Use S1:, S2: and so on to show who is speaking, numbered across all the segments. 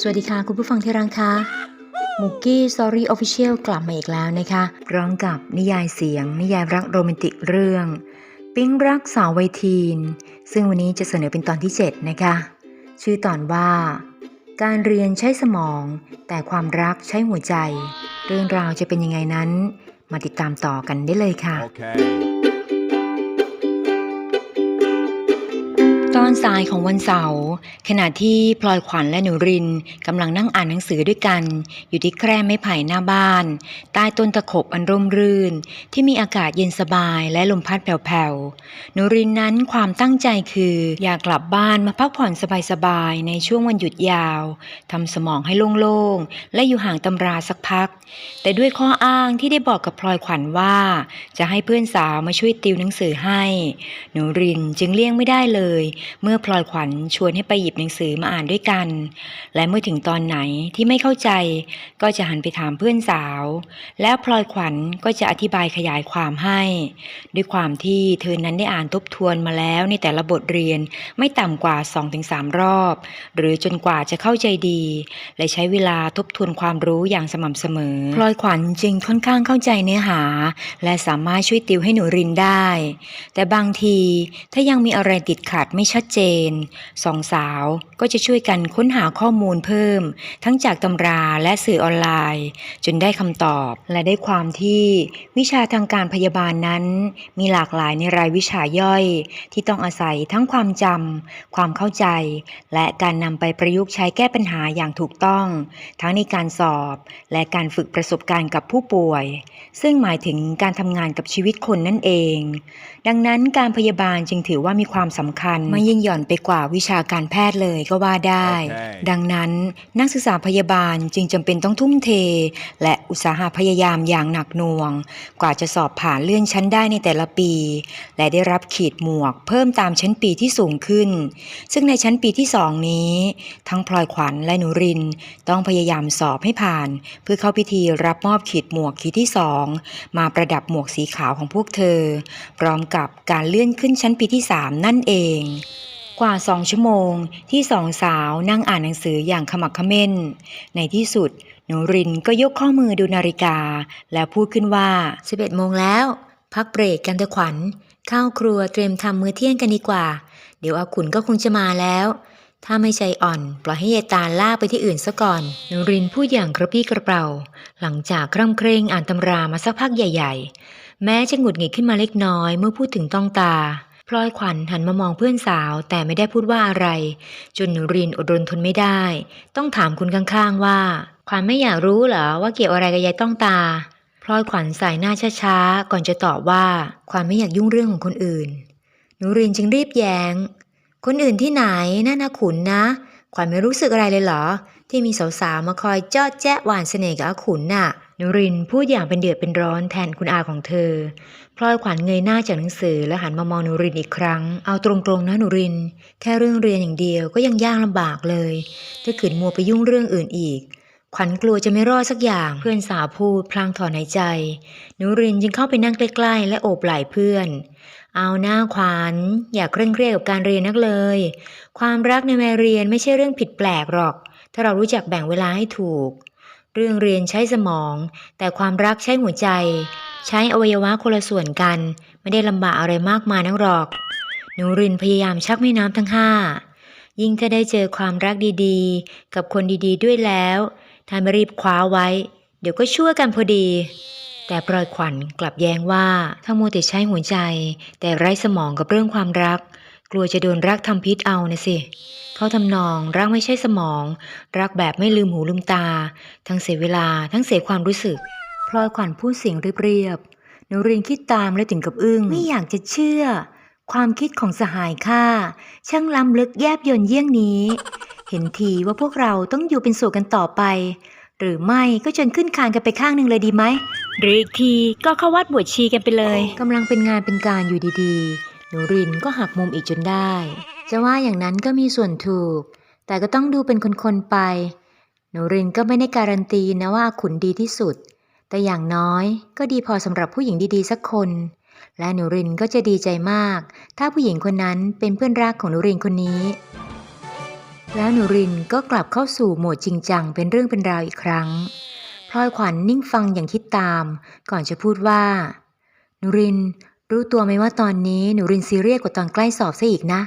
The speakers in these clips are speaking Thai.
S1: สวัสดีค่ะ คุณผู้ฟังที่รักค่ะมุกกี้สตอรี่ออฟฟิเชียลกลับมาอีกแล้วนะคะพร้อมกับนิยายเสียง นิยายรักโรแมนติกเรื่อง ปิ๊งรักสาววัยทีน ซึ่งวันนี้จะเสนอเป็นตอนที่ 7 นะคะ ชื่อตอนว่า การเรียนใช้สมอง แต่ความรักใช้หัวใจ เรื่องราวจะเป็นยังไงนั้น มาติดตามต่อกันได้เลยค่ะ
S2: Okay.
S1: ตอนสายของวันเสาร์ขณะที่พลอยขวัญและหนูรินกำลังนั่งอ่านหนังสือด้วยกัน อยู่ที่แคร่ไม้ไผ่หน้าบ้าน ใต้ต้นตะขบอันร่มรื่น ที่มีอากาศเย็นสบายและลมพัดแผ่วๆหนูรินนั้นความตั้งใจคือ อยากกลับบ้านมาพักผ่อนสบายๆในช่วงวันหยุดยาวทำสมองให้โล่งๆและอยู่ห่างตำราสักพัก แต่ด้วยข้ออ้างที่ได้บอกกับพลอยขวัญว่า จะให้เพื่อนสาวมาช่วยติวหนังสือให้ หนูรินจึงเลี่ยงไม่ได้เลยเมื่อพลอยขวัญชวนให้ไปหยิบหนังสือมาอ่านด้วยกัน และเมื่อถึงตอนไหนที่ไม่เข้าใจ ก็จะหันไปถามเพื่อนสาว แล้วพลอยขวัญก็จะอธิบายขยายความให้ ด้วยความที่เธอนั้นได้อ่านทบทวนมาแล้วในแต่ละบทเรียนไม่ต่ำกว่า 2-3 รอบ หรือจนกว่าจะเข้าใจดี และใช้เวลาทบทวนความรู้อย่างสม่ำเสมอ พลอยขวัญจึงค่อนข้างเข้าใจเนื้อหา และสามารถช่วยติวให้หนูรินได้ แต่บางทีถ้ายังมีอะไรติดขัดไม่ชัดเจนสองสาวก็จะช่วยกันค้นหาข้อมูลเพิ่ม ทั้งจากตำราและสื่อออนไลน์ จนได้คำตอบ และได้ความที่วิชาทางการพยาบาลนั้น มีหลากหลายในรายวิชาย่อย ที่ต้องอาศัยทั้งความจำความเข้าใจ และการนำไปประยุกต์ใช้แก้ปัญหาอย่างถูกต้อง ทั้งในการสอบและการฝึกประสบการณ์กับผู้ป่วย ซึ่งหมายถึงการทำงานกับชีวิตคนนั่นเอง ดังนั้นการพยาบาลจึงถือว่ามีความสำคัญไม่ยิ่งหย่อนไปกว่าวิชาการแพทย์เลยก็ว่าได้
S2: โอเค
S1: ดังนั้นนักศึกษาพยาบาลจึงจำเป็นต้องทุ่มเท และอุตสาหะพยายามอย่างหนักหน่วง กว่าจะสอบผ่านเลื่อนชั้นได้ในแต่ละปี และได้รับขีดหมวก เพิ่มตามชั้นปีที่สูงขึ้น ซึ่งในชั้นปีที่สองนี้ ทั้งพลอยขวัญและหนูริน ต้องพยายามสอบให้ผ่าน เพื่อเข้าพิธีรับมอบขีดหมวกขีดที่สองมาประดับหมวกสีขาวของพวกเธอ พร้อมกับการเลื่อนขึ้นชั้นปีที่สามนั่นเอง กว่าสองชั่วโมงที่สองสาวนั่งอ่านหนังสืออย่างขมักขม้น ในที่สุด หนูรินก็ยกข้อมือดูนาฬิกา แล้วพูดขึ้นว่า 11โมงแล้ว พักเบรกกันเถอะขวัญ เข้าครัวเตรียมทำมื้อเที่ยงกันดีกว่า เดี๋ยวอาขุนก็คงจะมาแล้ว ถ้าไม่ใจอ่อน ปล่อยให้ยายตาลลาไปที่อื่นซะก่อนหนูรินพูดอย่างกระปรี้กระเปร่า หลังจากคร่ำเคร่งอ่านตำรามาสักพักใหญ่ ๆ แม้จะหงุดหงิดขึ้นมาเล็กน้อยเมื่อพูดถึงต้องตา ลอยขวัญหันมามองเพื่อนสาวแต่ไม่ได้พูดว่าอะไร จนหนูรินอดรนทนไม่ได้ ต้องถามคุณข้างๆว่า ขวัญไม่อยากรู้เหรอว่าเกี่ยวอะไรกับยายต้องตาพลอยขวัญสายหน้าช้าๆก่อนจะตอบว่าขวัญไม่อยากยุ่งเรื่องของคนอื่น หนูรินจึงรีบแย้ง คนอื่นที่ไหนน่านาขุนนะ ขวัญไม่รู้สึกอะไรเลยเหรอ ที่มีสาวๆมาคอยเจาะแจ๊ะหวานเสน่ห์กับอาขุนน่ะ นูรินพูดอย่างเป็นเดือดเป็นร้อนแทนคุณอาของเธอ พลอยขวัญเงยหน้าจากหนังสือแล้วหันมามองนูรินอีกครั้ง เอาตรงๆนะนูริน แค่เรื่องเรียนอย่างเดียวก็ยังยากลำบากเลย ถ้าขืนมัวไปยุ่งเรื่องอื่นอีก ขวัญกลัวจะไม่รอดสักอย่าง เพื่อนสาวพูดพลางถอนหายใจนูรินจึงเข้าไปนั่งใกล้ๆ และโอบไหล่เพื่อน เอาหน้าขวัญอย่าเคร่งเครียดกับการเรียนนักเลย ความรักในวัยเรียนไม่ใช่เรื่องผิดแปลกหรอก ถ้าเรารู้จักแบ่งเวลาให้ถูก เรื่องเรียนใช้สมอง แต่ความรักใช้หัวใจ ใช้อวัยวะคนละส่วนกัน ไม่ได้ลำบากอะไรมากมายนักหรอก หนูรินพยายามชักแม่น้ำทั้งห้า ยิ่งถ้าได้เจอความรักดีๆ กับคนดีๆด้วยแล้วถ้าไม่รีบคว้าไว้ เดี๋ยวก็ช่วยกันพอดี แต่ปลอยขวัญกลับแย้งว่าถ้ามัวแต่ใช้หัวใจ แต่ไร้สมองกับเรื่องความรัก กลัวจะโดนรักทำพิษเอานะสิ เขาทำนองรักไม่ใช่สมอง รักแบบไม่ลืมหูลืมตา ทั้งเสียเวลาทั้งเสียความรู้สึก พลอยขวัญพูดเสียงเรียบๆหนูเรียนคิดตามและถึงกับอึ้งไม่อยากจะเชื่อ ความคิดของสหายข้าช่างล้ำลึกแยบยนต์เยี่ยงนี้ เห็นทีว่าพวกเราต้องอยู่เป็นโสดกันต่อไป หรือไม่ก็จนขึ้นคานกันไปข้างหนึ่งเลยดีไหมหรืออีกทีก็เข้าวัดบวชชีกันไปเลยกำลังเป็นงานเป็นการอยู่ดีๆหนูรินก็หักมุมอีกจนได้ จะว่าอย่างนั้นก็มีส่วนถูก แต่ก็ต้องดูเป็นคนๆไป หนูรินก็ไม่ได้การันตีนะว่าขุนดีที่สุด แต่อย่างน้อยก็ดีพอสำหรับผู้หญิงดีๆสักคน และหนูรินก็จะดีใจมาก ถ้าผู้หญิงคนนั้นเป็นเพื่อนรักของหนูรินคนนี้ แล้วหนูรินก็กลับเข้าสู่โหมดจริงจังเป็นเรื่องเป็นราวอีกครั้งพลอยขวัญนิ่งฟังอย่างคิดตาม ก่อนจะพูดว่าหนูรินรู้ตัวไหมว่าตอนนี้หนูรินซีเรียสกว่าตอนใกล้สอบซะอีกนะ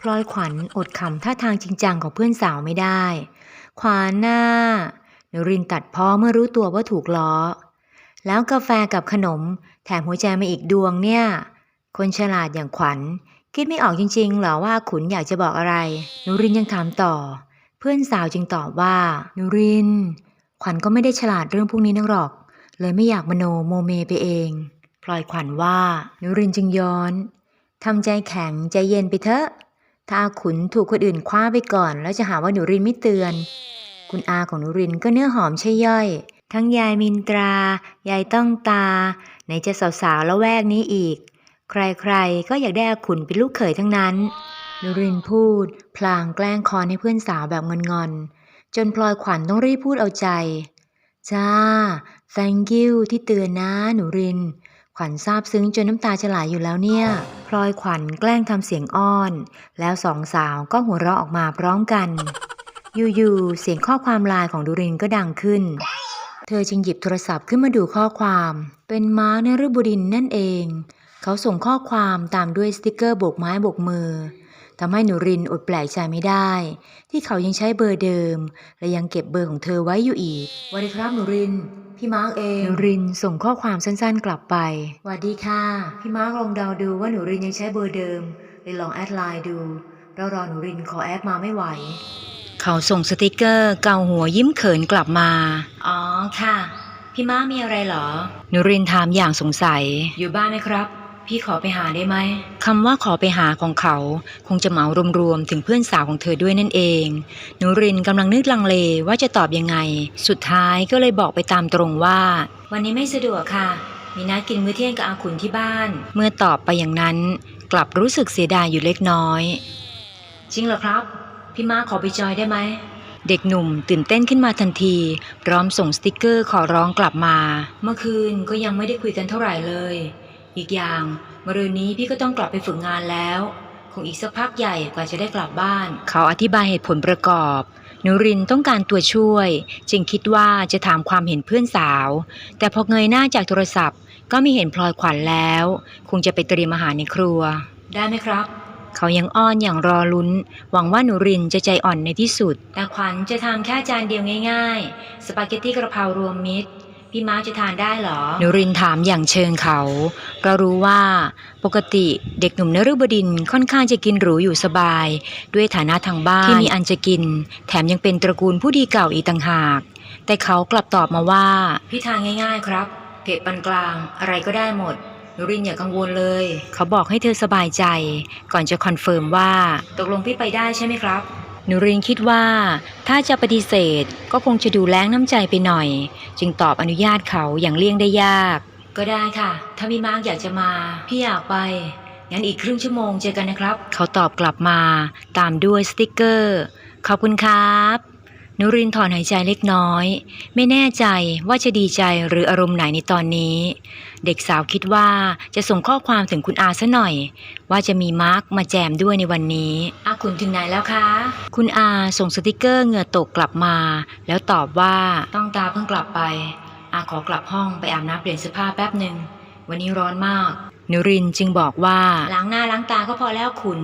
S1: พลอยขวัญอดขำท่าทางจริงจังของเพื่อนสาวไม่ได้ ขวานหน้านรินตัดพ้อเมื่อรู้ตัวว่าถูกล้อ แล้วกาแฟกับขนม แถมหัวใจมาอีกดวงเนี่ย คนฉลาดอย่างขวัญ คิดไม่ออกจริงๆหรอว่าขุนอยากจะบอกอะไรนูรินยังถามต่อ เพื่อนสาวจึงตอบว่านูริน ขวัญก็ไม่ได้ฉลาดเรื่องพวกนี้นักหรอก เลยไม่อยากมโนโมเมไปเองพลอยขวัญว่านูรินจึงย้อนทำใจแข็งใจเย็นไปเถอะ ถ้าอาขุนถูกคนอื่นคว้าไปก่อน แล้วจะหาว่าหนูรินไม่เตือน คุณอาของหนูรินก็เนื้อหอมใช่ย่อย ทั้งยายมินตรายายต้องตา ไหนจะสาวๆละแวกนี้อีก ใครๆก็อยากได้อาขุนเป็นลูกเขยทั้งนั้นหนูรินพูด พลางแกล้งคอนให้เพื่อนสาวแบบงอนๆจนพลอยขวัญต้องรีบพูดเอาใจ จ้า thank you ที่เตือนนะหนูริน ขวัญซาบซึ้งจนน้ำตาจะไหลอยู่แล้วเนี่ย พลอยขวัญแกล้งทำเสียงอ้อน แล้วสองสาวก็หัวเราะออกมาพร้อมกัน อยู่ๆ เสียงข้อความไลน์ของดูรินก็ดังขึ้น เธอจึงหยิบโทรศัพท์ขึ้นมาดูข้อความ เป็นมาร์กนฤบดินนั่นเอง เขาส่งข้อความตามด้วยสติกเกอร์โบกไม้โบกมือ ทำให้หนูรินอดแปลกใจไม่ได้ ที่เขายังใช้เบอร์เดิม และยังเก็บเบอร์ของเธอไว้อยู่อีกสวัสดีครับหนูริน พี่มาร์กเองหนูรินส่งข้อความสั้นๆกลับไปสวัสดีค่ะ พี่มาร์กลองเดาดูว่าหนูรินยังใช้เบอร์เดิมเลยลองแอดไลน์ดูเรารอหนูรินขอแอดมาไม่ไหว เขาส่งสติกเกอร์เกาหัวยิ้มเขินกลับมา อ๋อค่ะ พี่ม้ามีอะไรเหรอนุรินถามอย่างสงสัย อยู่บ้านไหมครับ พี่ขอไปหาได้ไหมคำว่าขอไปหาของเขา คงจะเหมารวมๆถึงเพื่อนสาวของเธอด้วยนั่นเองนุรินกำลังนึกลังเลว่าจะตอบยังไง สุดท้ายก็เลยบอกไปตามตรงว่า วันนี้ไม่สะดวกค่ะ มีนัดกินมื้อเที่ยงกับอาขุนที่บ้าน เมื่อตอบไปอย่างนั้น กลับรู้สึกเสียดายอยู่เล็กน้อย จริงเหรอครับ พี่มาขอไปจอยได้ไหมเด็กหนุ่มตื่นเต้นขึ้นมาทันที พร้อมส่งสติกเกอร์ขอร้องกลับมา เมื่อคืนก็ยังไม่ได้คุยกันเท่าไหร่เลย อีกอย่างมะรืนนี้พี่ก็ต้องกลับไปฝึกงานแล้ว คงอีกสักพักใหญ่กว่าจะได้กลับบ้าน เขาอธิบายเหตุผลประกอบนุรินต้องการตัวช่วย จึงคิดว่าจะถามความเห็นเพื่อนสาว แต่พอเงยหน้าจากโทรศัพท์ ก็ไม่เห็นพลอยขวัญแล้ว คงจะไปเตรียมอาหารในครัว ได้ไหมครับ เขายังอ้อนอย่างรอลุ้น หวังว่าหนูรินจะใจอ่อนในที่สุด แต่ขวัญจะทำแค่จานเดียวง่าย ๆ สปาเกตตี้กระเพรารวมมิตร พี่มาร์คจะทานได้เหรอ หนูรินถามอย่างเชิงเขาเพราะรู้ว่าปกติเด็กหนุ่มนฤบดินค่อนข้างจะกินหรูอยู่สบาย ด้วยฐานะทางบ้านที่มีอันจะกิน แถมยังเป็นตระกูลผู้ดีเก่าอีกต่างหาก แต่เขากลับตอบมาว่า พี่ทานง่าย ๆ ครับเผ็ดปานกลางอะไรก็ได้หมดหนูรินอย่ากังวลเลย เขาบอกให้เธอสบายใจ ก่อนจะคอนเฟิร์มว่า ตกลงพี่ไปได้ใช่ไหมครับ หนูรินคิดว่าถ้าจะปฏิเสธก็คงจะดูแล้งน้ำใจไปหน่อย จึงตอบอนุญาตเขาอย่างเลี่ยงได้ยาก ก็ได้ค่ะ ถ้าพี่มาร์กอยากจะมา พี่อยากไป งั้นอีกครึ่งชั่วโมงเจอกันนะครับ เขาตอบกลับมา ตามด้วยสติกเกอร์ ขอบคุณครับ นุรินถอนหายใจเล็กน้อย ไม่แน่ใจว่าจะดีใจหรืออารมณ์ไหนในตอนนี้ เด็กสาวคิดว่าจะส่งข้อความถึงคุณอาซะหน่อย ว่าจะมีมาร์กมาแจมด้วยในวันนี้อาคุณถึงไหนแล้วคะ คุณอาส่งสติกเกอร์เหงื่อตกกลับมา แล้วตอบว่าต้องตาเพิ่งกลับไป อาขอกลับห้องไปอาบน้ำเปลี่ยนเสื้อผ้าแป๊บหนึ่งวันนี้ร้อนมากนุรินจึงบอกว่าล้างหน้าล้างตาก็พอแล้วขุน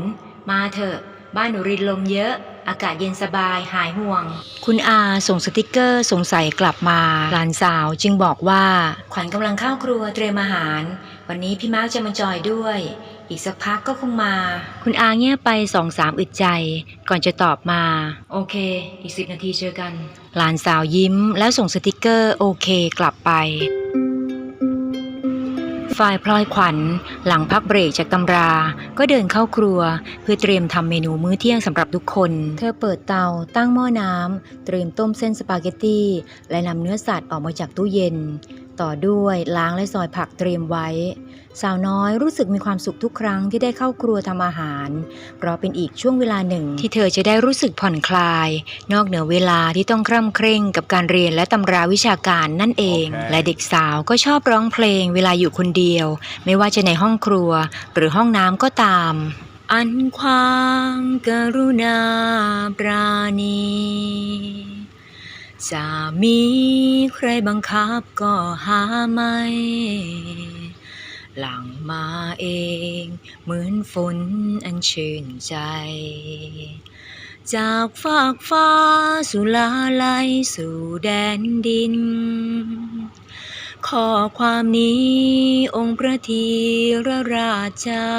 S1: มาเถอะ บ้านหนูรินลมเยอะ อากาศเย็นสบายหายห่วง คุณอาส่งสติกเกอร์สงสัยกลับมา หลานสาวจึงบอกว่า ขวัญกำลังเข้าครัวเตรียมอาหาร วันนี้พี่มาร์กจะมาจอยด้วย อีกสักพักก็คงมา คุณอาเงียบไปสองสามอึดใจ ก่อนจะตอบมา โอเค อีกสิบนาทีเจอกัน หลานสาวยิ้มแล้วส่งสติกเกอร์โอเคกลับไป ฝ่ายพลอยขวัญ หลังพักเบรกจากตำรา ก็เดินเข้าครัว เพื่อเตรียมทำเมนูมื้อเที่ยงสำหรับทุกคน เธอเปิดเตาตั้งหม้อน้ำเตรียมต้มเส้นสปาเกตตี้และนำเนื้อสัตว์ออกมาจากตู้เย็น ต่อด้วยล้างและซอยผักเตรียมไว้ สาวน้อยรู้สึกมีความสุขทุกครั้งที่ได้เข้าครัวทำอาหาร เพราะเป็นอีกช่วงเวลาหนึ่ง ที่เธอจะได้รู้สึกผ่อนคลาย นอกเหนือเวลาที่ต้องคร่ำเคร่งกับการเรียนและตำราวิชาการนั่นเอง
S2: โอเค
S1: และเด็กสาวก็ชอบร้องเพลงเวลาอยู่คนเดียว ไม่ว่าจะในห้องครัว หรือห้องน้ำก็ตาม อันความกรุณาปราณี จะมีใครบังคับก็หาไม่ หลังมาเองเหมือนฝนอันชื่นใจ จากฟากฟ้าสุลาไลสู่แดนดิน ข้อความนี้องค์พระธีรราชเจ้า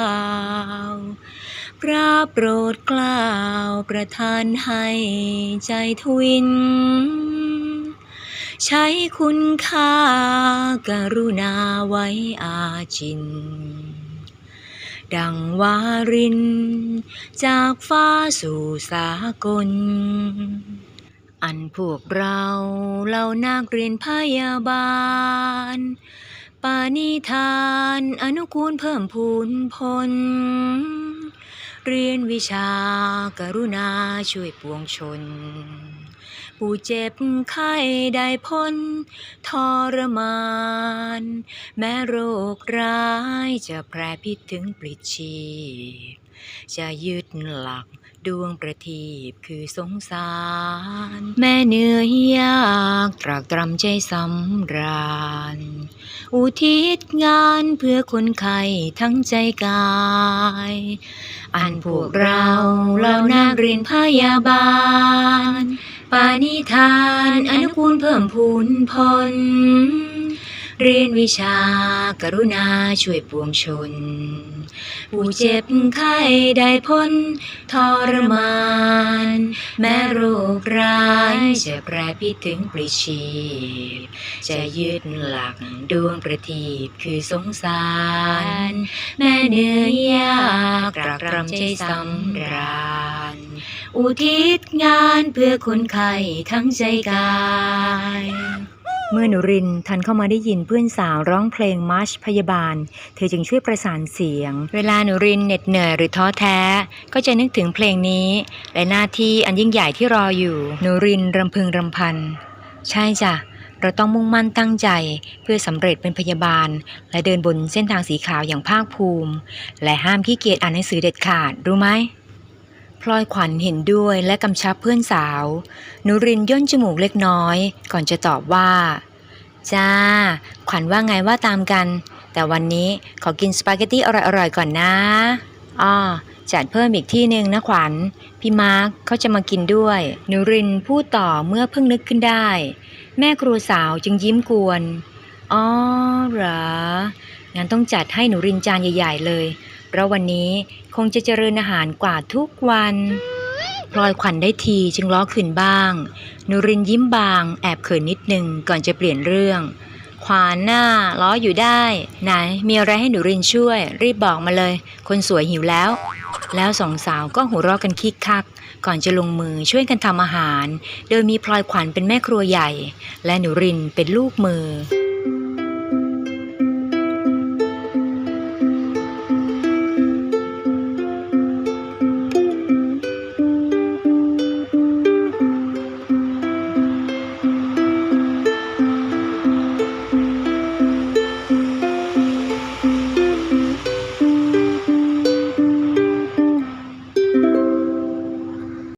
S1: พระโปรดกล้าวประทานให้ใจทวิน ใช้คุณค่าการุณาไว้อาจิน ดังวาริน จากฟ้าสู่สากล อันพวกเราเหล่านักเรียนพยาบาลปานิธานอนุกูลเพิ่มพูนพล เรียนวิชาการุณาช่วยปวงชน ผู้เจ็บไข้ได้พ้นทรมาน แม้โรคร้ายจะแพร่พิษถึงปลิดชีพ จะยึดหลักดวงประทีปคือสงสาร แม่เหนื่อยยากตรากตรำใจสำราญ อุทิศงานเพื่อคนไข้ทั้งใจกาย อันพวกเราเหล่านักเรียนพยาบาล ปานิธานอนุกูลเพิ่มพูนพล เรียนวิชากรุณาช่วยปวงชน ผู้เจ็บไข้ได้พ้นทรมาน แม้โรคร้ายจะแปรพิถึงปลิชีพ จะยึดหลักดวงประทีปคือสงสาร แม่เหนื่อยยากตรากตรำใจสำราญ อุทิศงานเพื่อคนไข้ทั้งใจกาย เมื่อหนูรินทันเข้ามาได้ยินเพื่อนสาวร้องเพลงมาร์ชพยาบาล เธอจึงช่วยประสานเสียง เวลาหนูรินเหน็ดเหนื่อยหรือท้อแท้ ก็จะนึกถึงเพลงนี้ และหน้าที่อันยิ่งใหญ่ที่รออยู่ หนูรินรำพึงรำพัน ใช่จ้ะ เราต้องมุ่งมั่นตั้งใจ เพื่อสำเร็จเป็นพยาบาล และเดินบนเส้นทางสีขาวอย่างภาคภูมิ และห้ามขี้เกียจอ่านหนังสือเด็ดขาดรู้ไหม ลอยขวัญเห็นด้วยและกำชับเพื่อนสาวนูรินย่นจมูกเล็กน้อย ก่อนจะตอบว่า จ้า ขวัญว่าไงว่าตามกัน แต่วันนี้ขอกินสปาเกตตี้อร่อยๆก่อนนะอ้อจัดเพิ่มอีกที่หนึ่งนะขวัญ พี่มาร์คเขาจะมากินด้วยนูรินพูดต่อเมื่อเพิ่งนึกขึ้นได้ แม่ครัวสาวจึงยิ้มกวนอ๋อเหรองั้นต้องจัดให้หนูรินจานใหญ่ ๆ เลย เพราะวันนี้คงจะเจริญอาหารกว่าทุกวันพลอยขวัญได้ทีจึงล้อขึ้นบ้าง นุรินยิ้มบาง แอบเขินนิดนึงก่อนจะเปลี่ยนเรื่อง ขวานหน้าล้ออยู่ได้ ไหนมีอะไรให้หนูรินช่วย รีบบอกมาเลย คนสวยหิวแล้ว แล้วสองสาวก็หัวเราะกันคิกคัก ก่อนจะลงมือช่วยกันทำอาหาร โดยมีพลอยขวัญเป็นแม่ครัวใหญ่ และหนูรินเป็นลูกมือ